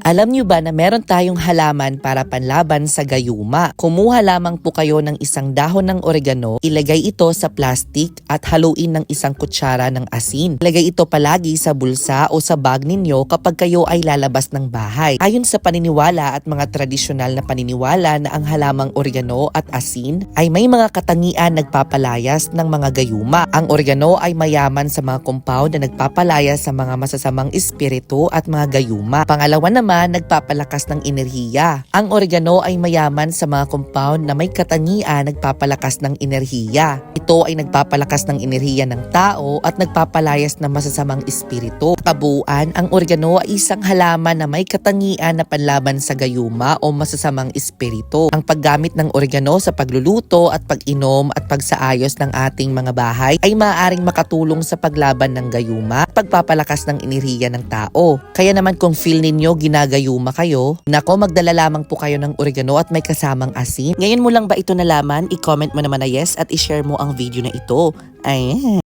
Alam nyo ba na meron tayong halaman para panlaban sa gayuma? Kumuha lamang po kayo ng isang dahon ng oregano, ilagay ito sa plastic at haluin ng isang kutsara ng asin. Ilagay ito palagi sa bulsa o sa bag ninyo kapag kayo ay lalabas ng bahay. Ayon sa paniniwala at mga tradisyonal na paniniwala na ang halamang oregano at asin ay may mga katangian nagpapalayas ng mga gayuma. Ang oregano ay mayaman sa mga compound na nagpapalayas sa mga masasamang espiritu at mga gayuma. Pangalawa naman, nagpapalakas ng enerhiya. Ang oregano ay mayaman sa mga compound na may katangian nagpapalakas ng enerhiya. Ito ay nagpapalakas ng enerhiya ng tao at nagpapalayas ng masasamang espiritu. Kabuuan, ang oregano ay isang halaman na may katangian na panlaban sa gayuma o masasamang espiritu. Ang paggamit ng oregano sa pagluluto at pag-inom at pagsaayos ng ating mga bahay ay maaaring makatulong sa paglaban ng gayuma at pagpapalakas ng enerhiya ng tao. Kaya naman kung feel ninyo ginagayuma kayo, nako magdala lamang po kayo ng oregano at may kasamang asin. Ngayon mo lang ba ito nalaman? I-comment mo naman na yes at i-share mo ang video na ito. Ayan.